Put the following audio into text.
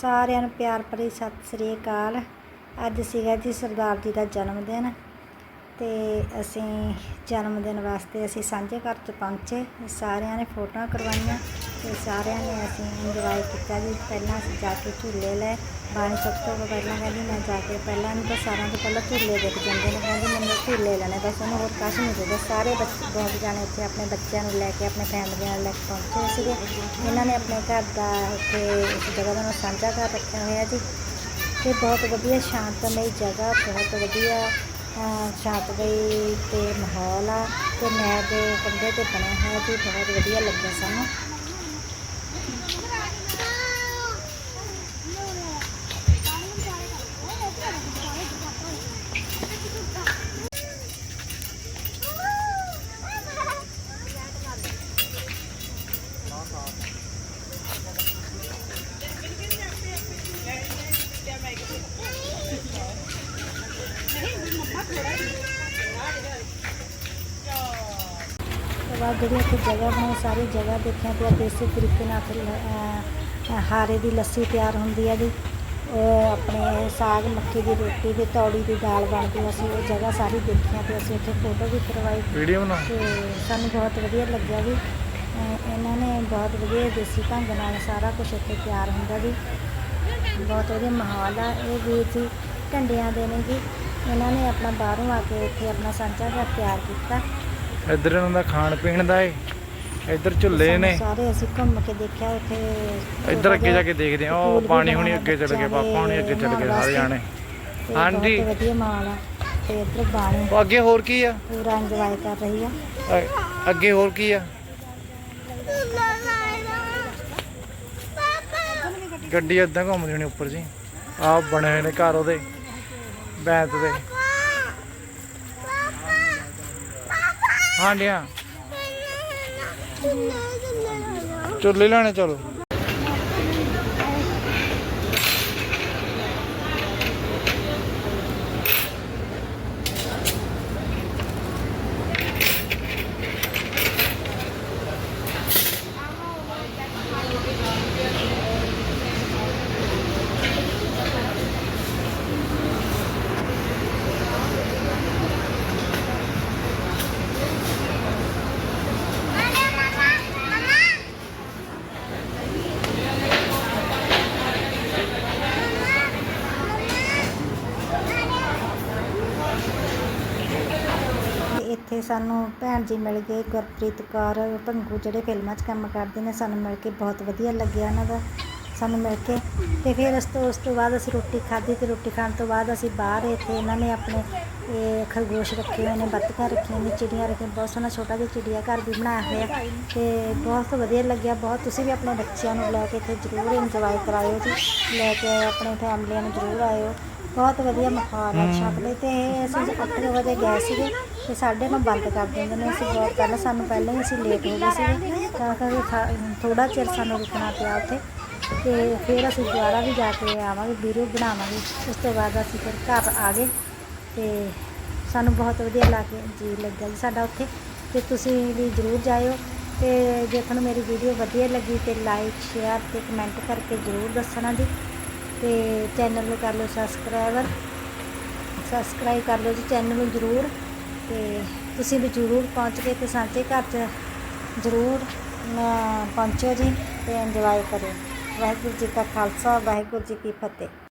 ਸਾਰਿਆਂ ਨੂੰ ਪਿਆਰ ਭਰੀ ਸਤਿ ਸ੍ਰੀ ਅਕਾਲ। ਅੱਜ ਸੀਗਾ ਜੀ ਸਰਦਾਰ ਜੀ ਦਾ ਜਨਮ ਦਿਨ ਤੇ ਅਸੀਂ ਜਨਮ ਦਿਨ ਵਾਸਤੇ ਅਸੀਂ ਸਾਂਝੇ ਘਰ 'ਚ ਪਹੁੰਚੇ। ਸਾਰਿਆਂ ਨੇ ਫੋਟੋਆਂ ਕਰਵਾਈਆਂ। ਤੇ ਸਾਰਿਆਂ ਨੇ ਅਸੀਂ ਇੰਜੋਏ ਕੀਤਾ ਜੀ। ਪਹਿਲਾਂ ਅਸੀਂ ਜਾ ਕੇ ਝੂਲੇ ਲਏ। ਬਾਣੀ ਸਭ ਤੋਂ ਪਹਿਲਾਂ ਕਹਿੰਦੀ ਮੈਂ ਜਾ ਕੇ ਪਹਿਲਾਂ ਨਹੀਂ ਤਾਂ ਸਾਰਿਆਂ ਤੋਂ ਪਹਿਲਾਂ ਝੂਲੇ ਦੇਖ ਜਾਂਦੇ ਨੇ। ਕਹਿੰਦੀ ਮੈਨੂੰ ਝੂਲੇ ਲੈਣੇ, ਬਸ ਉਹਨੂੰ ਹੋਰ ਕੁਛ ਨਹੀਂ ਚਾਹੀਦਾ। ਸਾਰੇ ਬੱਚੇ, ਬਹੁਤ ਜਾਣੇ ਉੱਥੇ ਆਪਣੇ ਬੱਚਿਆਂ ਨੂੰ ਲੈ ਕੇ, ਆਪਣੇ ਫੈਮਲੀਆਂ ਨਾਲ ਲੈ ਕੇ ਪਹੁੰਚੇ ਸੀਗੇ। ਇਹਨਾਂ ਨੇ ਆਪਣੇ ਘਰ ਦਾ ਉੱਥੇ ਇਸ ਜਗ੍ਹਾ ਦਾ ਨਾਮ ਸਾਂਝਾ ਘਰ ਰੱਖਿਆ ਹੋਇਆ ਜੀ। ਤੇ ਬਹੁਤ ਵਧੀਆ ਸ਼ਾਂਤਮਈ ਜਗ੍ਹਾ, ਬਹੁਤ ਵਧੀਆ ਸ਼ਾਂਤਮਈ ਤੇ ਮਾਹੌਲ ਆ। ਤੇ ਮੈਂ ਦੇ ਕੰਢੇ ਤੇ ਬਣਿਆ ਹੋਇਆ ਜੀ। ਬਹੁਤ ਵਧੀਆ ਲੱਗਿਆ ਸਾਨੂੰ। ਤੇ ਬਾਅਦ ਜਿਹੜੀ ਇੱਥੇ ਜਗ੍ਹਾ ਬਣੀ ਸਾਰੀ ਜਗ੍ਹਾ ਦੇਖਿਆ ਤੇ ਦੇਸੀ ਤਰੀਕੇ ਨਾਲ ਫਿਰ ਹਾਰੇ ਦੀ ਲੱਸੀ ਤਿਆਰ ਹੁੰਦੀ ਹੈ ਜੀ। ਉਹ ਆਪਣੇ ਸਾਗ ਮੱਕੀ ਦੀ ਰੋਟੀ ਤੇ ਤੌੜੀ ਦੀ ਦਾਲ ਬਣਦੀ ਹੈ। ਅਸੀਂ ਉਹ ਜਗ੍ਹਾ ਸਾਰੀ ਦੇਖਿਆ ਤੇ ਅਸੀਂ ਉੱਥੇ ਫੋਟੋ ਵੀ ਕਰਵਾਈ। ਵੀਡੀਓ ਬਣਾ। ਤੇ ਸਾਨੂੰ ਬਹੁਤ ਵਧੀਆ ਲੱਗਿਆ ਜੀ। ਇਹਨਾਂ ਨੇ ਬਹੁਤ ਵਧੀਆ ਦੇਸੀ ਢੰਗ ਨਾਲ ਸਾਰਾ ਕੁਝ ਇੱਥੇ ਤਿਆਰ ਹੁੰਦਾ ਜੀ। ਬਹੁਤ ਵਧੀਆ ਮਾਹੌਲ ਆ ਇਹ ਵੀਰ ਜੀ। ਢੰਡਿਆਂ ਦੇ ਨੇ ਜੀ। ਇਹਨਾਂ ਨੇ ਆਪਣਾ ਬਾਹਰੋਂ ਆ ਕੇ ਇੱਥੇ ਆਪਣਾ ਸਾਂਝਾ ਘਰ ਤਿਆਰ ਕੀਤਾ। ਇੱਧਰ ਇਹਨਾਂ ਦਾ ਖਾਣ ਪੀਣ ਦਾ ਏ। ਇੱਧਰ ਝੁੱਲੇ ਨੇ। ਸਾਰੇ ਅਸੀਂ ਘੁੰਮ ਕੇ ਦੇਖਿਆ ਇੱਥੇ ਇੱਧਰ ਅੱਗੇ ਜਾ ਕੇ ਦੇਖਦੇ ਆ ਉਹ ਪਾਣੀ ਹੁਣੀ ਅੱਗੇ ਚਲੇ ਗਏ ਪਾਪਾ ਹੁਣੀ ਅੱਗੇ ਚਲੇ ਗਏ ਸਾਰੇ ਜਾਣੇ। ਹਾਂਜੀ। ਬਹੁਤ ਵਧੀਆ ਮਾਹੌਲ ਆ। ਤੇ ਇੱਧਰ ਬਾਣੀ। ਉਹ ਅੱਗੇ ਹੋਰ ਕੀ ਆ? ਪੂਰਾ ਇੰਜੋਏ ਕਰ ਰਹੀ ਆ। ਅੱਗੇ ਹੋਰ ਕੀ ਆ? ਗੱਡੀ ਏਦਾਂ ਘੁੰਮਦੀ ਹੋਣੀ ਉੱਪਰ ਜੀ। ਆ ਬਣੇ ਹੋਏ ਨੇ ਘਰ ਉਹਦੇ ਬੈਂਤ ਦੇ। ਹਾਂਜੀ ਹਾਂ ਝੁੱਲੇ ਲੈਣੇ ਚਲੋ। ਤੇ ਸਾਨੂੰ ਭੈਣ ਜੀ ਮਿਲ ਗਏ, ਗੁਰਪ੍ਰੀਤ ਕੌਰ, ਭੰਗੂ ਜਿਹੜੇ ਫਿਲਮਾਂ 'ਚ ਕੰਮ ਕਰਦੇ ਨੇ, ਸਾਨੂੰ ਮਿਲ ਕੇ ਬਹੁਤ ਵਧੀਆ ਲੱਗਿਆ ਉਹਨਾਂ ਦਾ, ਸਾਨੂੰ ਮਿਲ ਕੇ। ਤੇ ਫਿਰ ਉਸ ਤੋਂ ਉਸ ਤੋਂ ਬਾਅਦ ਅਸੀਂ ਰੋਟੀ ਖਾਧੀ ਤੇ ਰੋਟੀ ਖਾਣ ਤੋਂ ਬਾਅਦ ਅਸੀਂ ਬਾਹਰ ਇੱਥੇ ਇਹਨਾਂ ਨੇ ਆਪਣੇ ਇਹ ਖਰਗੋਸ਼ ਰੱਖੇ ਹੋਏ ਨੇ ਬੱਤਖਾਂ ਰੱਖੀਆਂ ਨੇ, ਚਿੜੀਆਂ ਰੱਖੀਆਂ, ਬਹੁਤ ਸੋਹਣਾ ਛੋਟਾ ਜਿਹਾ ਚਿੜੀਆ ਘਰ ਵੀ ਬਣਾਇਆ ਹੋਇਆ ਤੇ ਬਹੁਤ ਵਧੀਆ ਲੱਗਿਆ, ਬਹੁਤ ਤੁਸੀਂ ਵੀ ਆਪਣੇ ਬੱਚਿਆਂ ਨੂੰ ਲੈ ਕੇ ਇੱਥੇ ਜ਼ਰੂਰ ਇੰਜੋਏ ਕਰਾਇਓ ਜੀ, ਲੈ ਕੇ ਆਪਣੇ ਫੈਮਲੀਆਂ ਨੂੰ ਜ਼ਰੂਰ ਆਇਓ। ਬਹੁਤ ਵਧੀਆ ਹੈ ਛੱਪਲੇ ਤੇ ਅਸੀਂ 8 ਵਜੇ ਗਏ ਸੀਗੇ ਤੇ ਸਾਡੇ ਨੂੰ ਬੰਦ ਕਰ ਦਿੰਦੇ ਨੇ ਅਸੀਂ ਬਹੁਤ ਪਹਿਲਾਂ ਸਾਨੂੰ ਪਹਿਲਾਂ ਹੀ ਅਸੀਂ ਲੇਟ ਹੋ ਗਏ ਸੀਗੇ ਤਾਂ ਕਰਕੇ ਥੋੜਾ ਚਿਰ ਸਾਨੂੰ ਰੁਕਣਾ ਪਿਆ ਉੱਥੇ ਤੇ ਫਿਰ ਅਸੀਂ ਦੁਬਾਰਾ ਵੀ ਜਾ ਕੇ ਆਵਾਂਗੇ ਵੀਡੀਓ ਬਣਾਵਾਂਗੇ ਉਸ ਤੋਂ ਬਾਅਦ ਅਸੀਂ ਫਿਰ ਘਰ ਆ ਗਏ ਤੇ ਸਾਨੂੰ ਬਹੁਤ ਵਧੀਆ ਲੱਗ ਜੀ ਲੱਗਾ ਜੀ ਸਾਡਾ ਉੱਥੇ ਤੇ ਤੁਸੀਂ ਵੀ ਜ਼ਰੂਰ ਜਾਇਓ ਤੇ ਜੇ ਤੁਹਾਨੂੰ ਮੇਰੀ ਵੀਡੀਓ ਵਧੀਆ ਲੱਗੀ ਤੇ ਲਾਈਕ ਸ਼ੇਅਰ ਤੇ ਕਮੈਂਟ ਕਰਕੇ ਜ਼ਰੂਰ ਦੱਸਣਾ ਜੀ। ਤੇ ਚੈਨਲ ਨੂੰ ਕਰ ਲਓ ਸਬਸਕ੍ਰਾਈਬਰ ਸਬਸਕ੍ਰਾਈਬ ਕਰ ਲਓ ਜੀ ਚੈਨਲ ਨੂੰ ਜ਼ਰੂਰ। ਤੇ ਤੁਸੀਂ ਵੀ ਜ਼ਰੂਰ ਪਹੁੰਚ ਕੇ ਤੇ ਸਾਂਝੇ ਘਰ 'ਚ ਜ਼ਰੂਰ ਅਮ, ਪਹੁੰਚੋ ਜੀ ਤੇ ਇੰਜੋਏ ਕਰੋ ਵਾਹਿਗੁਰੂ ਜੀ ਕਾ ਖਾਲਸਾ ਵਾਹਿਗੁਰੂ ਜੀ ਕੀ ਫਤਿਹ।